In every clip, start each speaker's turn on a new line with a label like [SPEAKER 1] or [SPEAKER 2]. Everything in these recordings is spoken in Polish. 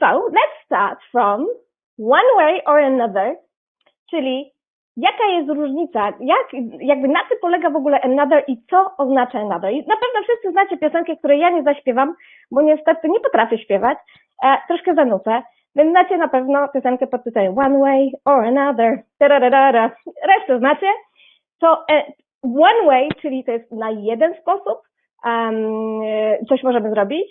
[SPEAKER 1] So let's start from one way or another, czyli jaka jest różnica, jak, jakby na czym polega w ogóle another i co oznacza another. I na pewno wszyscy znacie piosenkę, której ja nie zaśpiewam, bo niestety nie potrafię śpiewać, e, troszkę zanucę, więc znacie na pewno piosenkę pod tytułem One Way or Another, tararara. resztę znacie. To e, one way, czyli to jest na jeden sposób, um, coś możemy zrobić,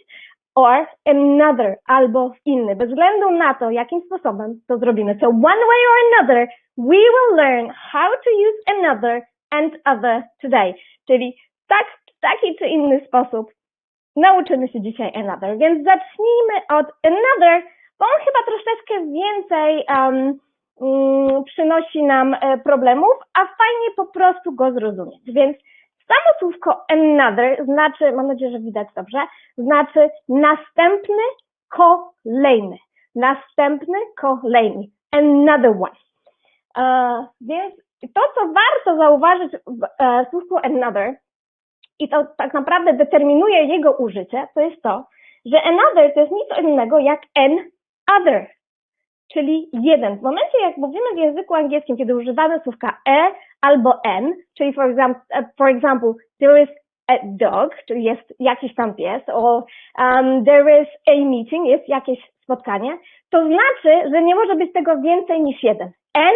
[SPEAKER 1] or another, albo inny. Bez względu na to, jakim sposobem to zrobimy. So one way or another, we will learn how to use another and other today. Czyli tak, w taki czy inny sposób nauczymy się dzisiaj another. Więc zacznijmy od another, bo on chyba troszeczkę więcej um, przynosi nam e, problemów, a fajnie po prostu go zrozumieć. Więc Samo słówko another znaczy, mam nadzieję, że widać dobrze, znaczy następny, kolejny. Następny, kolejny. Another one. Uh, więc to, co warto zauważyć w uh, słówku another, i to tak naprawdę determinuje jego użycie, to jest to, że another to jest nic innego jak an other, czyli jeden. W momencie, jak mówimy w języku angielskim, kiedy używamy słówka e albo n, czyli for example, for example there is a dog, czyli jest jakiś tam pies, or um, there is a meeting, jest jakieś spotkanie, to znaczy, że nie może być tego więcej niż jeden. N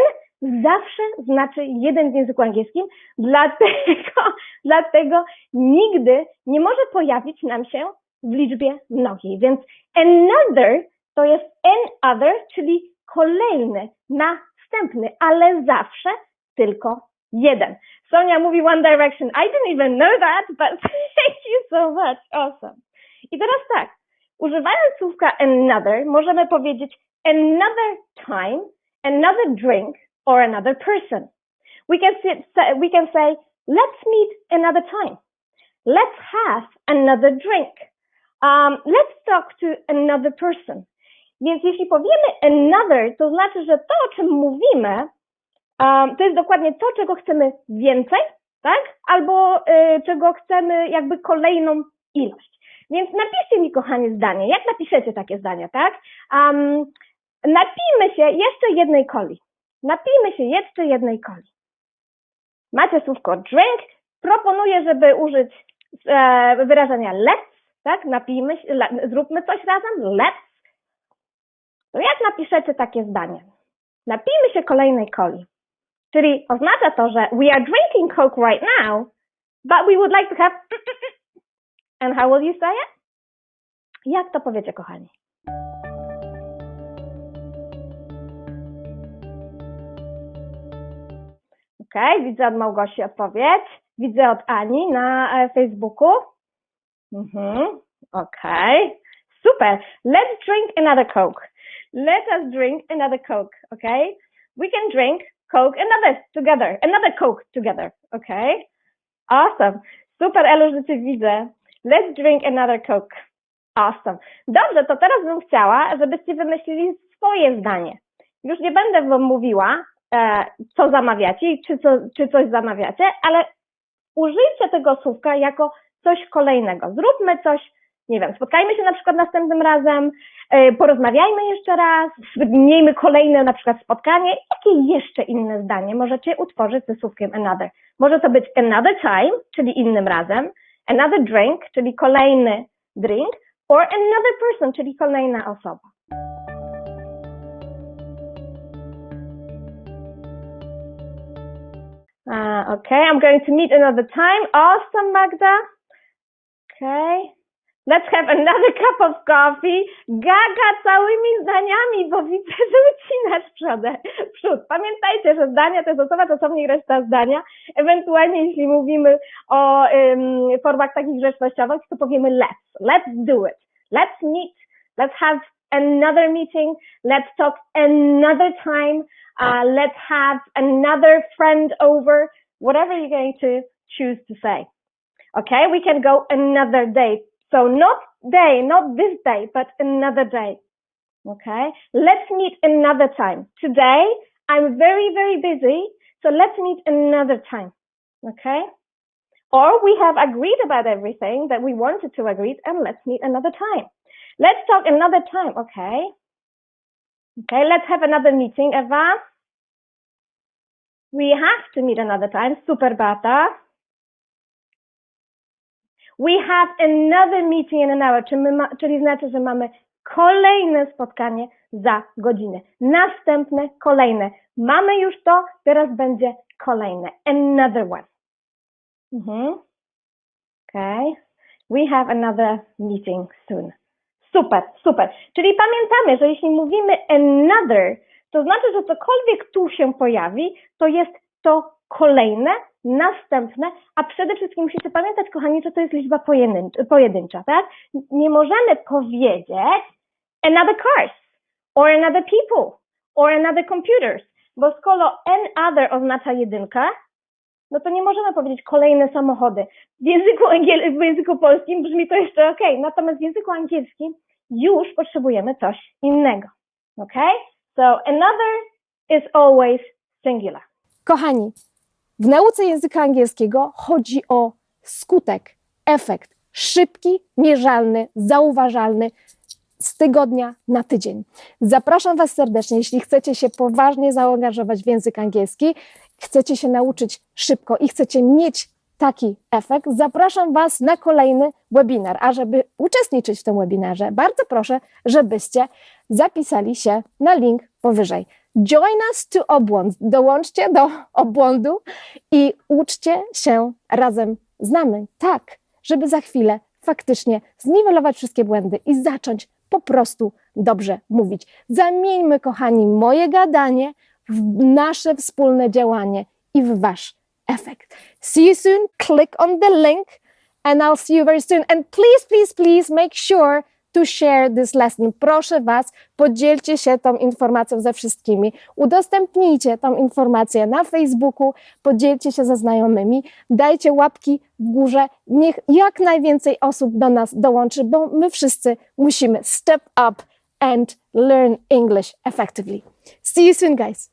[SPEAKER 1] zawsze znaczy jeden w języku angielskim, dlatego, dlatego nigdy nie może pojawić nam się w liczbie mnogiej. Więc another to jest another, czyli kolejny, następny, ale zawsze tylko jeden. Sonia mówi One Direction. I didn't even know that, but thank you so much. Awesome. I teraz tak, używając słówka another, możemy powiedzieć another time, another drink, or another person. We can say, we can say let's meet another time. Let's have another drink. Um, let's talk to another person. Więc jeśli powiemy another, to znaczy, że to, o czym mówimy, to jest dokładnie to, czego chcemy więcej, tak? Albo y, czego chcemy jakby kolejną ilość. Więc napiszcie mi, kochanie, zdanie. Jak napiszecie takie zdania, tak? Um, napijmy się jeszcze jednej coli. Napijmy się jeszcze jednej coli. Macie słówko drink. Proponuję, żeby użyć e, wyrażenia let's, tak? Napijmy się, zróbmy coś razem, let's. To jak napiszecie takie zdanie? Napijmy się kolejnej coli. Czyli oznacza to, że we are drinking Coke right now, but we would like to have and how will you say it? Jak to powiecie, kochani? Ok, widzę od Małgosi odpowiedź. Widzę od Ani na e, Facebooku. Mhm, ok, super. Let's drink another Coke. Let us drink another Coke, okay? We can drink Coke, another together, another Coke together, okay? Awesome. Super, Elu, że Cię widzę. Let's drink another Coke. Awesome. Dobrze, to teraz bym chciała, żebyście wymyślili swoje zdanie. Już nie będę Wam mówiła, e, co zamawiacie czy, co, czy coś zamawiacie, ale użyjcie tego słówka jako coś kolejnego. Zróbmy coś nie wiem, spotkajmy się na przykład następnym razem, e, porozmawiajmy jeszcze raz, miejmy kolejne na przykład spotkanie. Jakie jeszcze inne zdanie możecie utworzyć ze słówkiem another? Może to być another time, czyli innym razem, another drink, czyli kolejny drink, or another person, czyli kolejna osoba. Uh, okay, I'm going to meet another time. Awesome, Magda. Okay. Let's have another cup of coffee. Gaga całymi zdaniami, bo widzę, że ucinasz przodę, przód. Pamiętajcie, że zdania to jest osoba czasownik, reszta zdania. Ewentualnie, jeśli mówimy o um, formach takich grzecznościowych, to powiemy let's. Let's do it. Let's meet. Let's have another meeting. Let's talk another time. Uh, let's have another friend over. Whatever you're going to choose to say. Okay, we can go another day. So not day, not this day, but another day. Okay. Let's meet another time. Today, I'm very, very busy. So let's meet another time. Okay. Or we have agreed about everything that we wanted to agree and let's meet another time. Let's talk another time. Okay.
[SPEAKER 2] Okay, let's have another meeting, Eva. We have to meet another time. Super, Bata. We have another meeting in an hour, czyli, ma, czyli znaczy, że mamy kolejne spotkanie za godzinę. Następne, kolejne. Mamy już to, teraz będzie kolejne. Another one. Mhm. Okay. We have another meeting soon. Super, super. Czyli pamiętamy, że jeśli mówimy another, to znaczy, że cokolwiek tu się pojawi, to jest to kolejne, następne, a przede wszystkim musicie pamiętać, kochani, że to jest liczba pojedyn- pojedyncza, tak? Nie możemy powiedzieć another cars, or another people, or another computers, bo skoro another oznacza jedynkę, no to nie możemy powiedzieć kolejne samochody. W języku, w języku polskim brzmi to jeszcze ok, natomiast w języku angielskim już potrzebujemy coś innego. Ok? So another is always singular.
[SPEAKER 1] Kochani, w nauce języka angielskiego chodzi o skutek, efekt szybki, mierzalny, zauważalny z tygodnia na tydzień. Zapraszam Was serdecznie, jeśli chcecie się poważnie zaangażować w język angielski, chcecie się nauczyć szybko i chcecie mieć taki efekt, zapraszam Was na kolejny webinar. A żeby uczestniczyć w tym webinarze, bardzo proszę, żebyście zapisali się na link powyżej. Join us to obłąd. Dołączcie do obłądu i uczcie się razem z nami. Tak, żeby za chwilę faktycznie zniwelować wszystkie błędy i zacząć po prostu dobrze mówić. Zamieńmy, kochani, moje gadanie w nasze wspólne działanie i w wasz efekt. See you soon. Click on the link and I'll see you very soon. And please, please, please make sure to share this lesson. Proszę Was, podzielcie się tą informacją ze wszystkimi. Udostępnijcie tą informację na Facebooku, podzielcie się ze znajomymi, dajcie łapki w górze. Niech jak najwięcej osób do nas dołączy, bo my wszyscy musimy step up and learn English effectively. See you soon, guys.